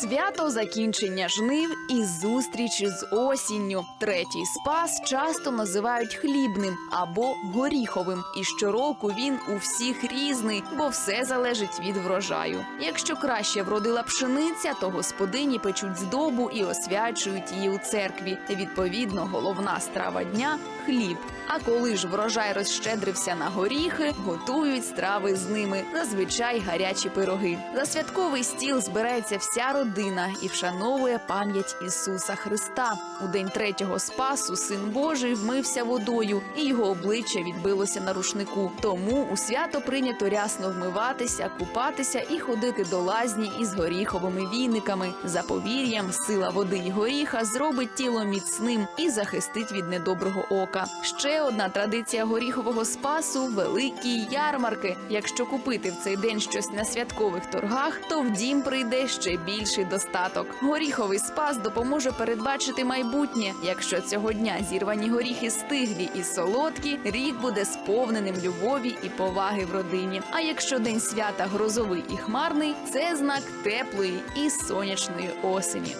Свято закінчення жнив і зустрічі з осінню. Третій спас часто називають хлібним або горіховим. І щороку він у всіх різний, бо все залежить від врожаю. Якщо краще вродила пшениця, то господині печуть здобу і освячують її у церкві. Відповідно, головна страва дня хліб. А коли ж врожай розщедрився на горіхи, готують страви з ними, зазвичай гарячі пироги. За святковий стіл збирається вся родина і вшановує пам'ять Ісуса Христа. У день третього спасу син Божий вмився водою, і його обличчя відбилося на рушнику. Тому у свято прийнято рясно вмиватися, купатися і ходити до лазні із горіховими віниками. За повір'ям, сила води й горіха зробить тіло міцним і захистить від недоброго ока. Ще одна традиція горіхового спасу великі ярмарки. Якщо купити в цей день щось на святкових торгах, то в дім прийде ще більший достаток. Горіховий спас допоможе передбачити майбутнє. Якщо цього дня зірвані горіхи стиглі і солодкі, рік буде сповненим любові і поваги в родині. А якщо день свята грозовий і хмарний, це знак теплої і сонячної осені.